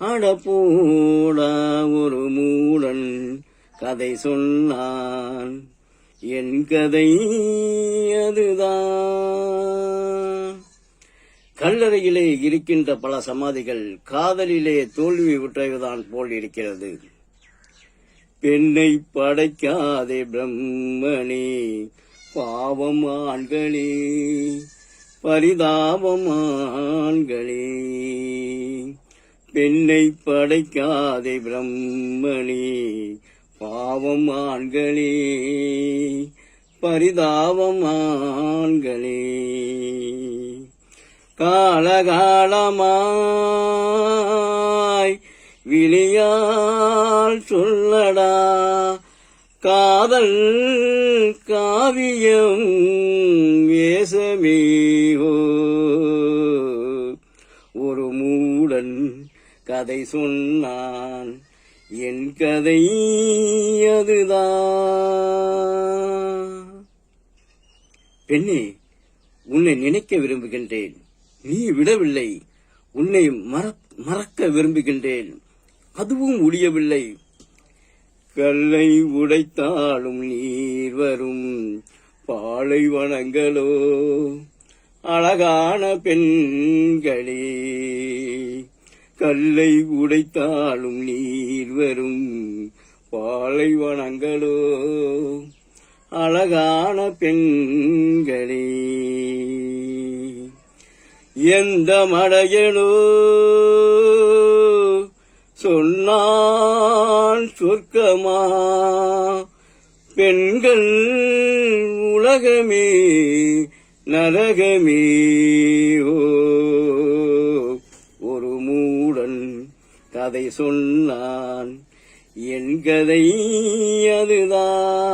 அடப்போட ஒரு மூடன் கதை சொன்னான். என் கதை அதுதான். கல்லறையிலே இருக்கின்ற பல சமாதிகள் காதலிலே தோல்வி விட்டதுதான் போல் இருக்கிறது. பெண்ணை படைக்காதே பிரம்மனே பாவம் ஆண்களே பரிதாபம் ஆண்களே. பெண்ணை படைக்காதே பிரம்மணே பாவம் ஆண்களே பரிதாபம் ஆண்களே. காலகாலமாய் விழியால் சொல்லடா காதல் காவியம் கதை சொன்னான். என் கதை அதுதான். பெண்ணே உன்னை நினைக்க விரும்புகின்றேன். நீ விடவில்லை. உன்னை மற- மறக்க விரும்புகின்றேன். அதுவும் முடியவில்லை. கல்லை உடைத்தாலும் நீர் வரும். பாலைவனங்களோ அழகான பெண்களே. கல்லை உடைத்தாலும் நீர் வரும் பாலைவனங்களோ. அழகான பெண்களே எந்த மடையனோ. சொன்னான் சொர்க்கமா பெண்கள் உலகமே நரகமே ஓ. சொன்னான். என் கதை அதுதான்.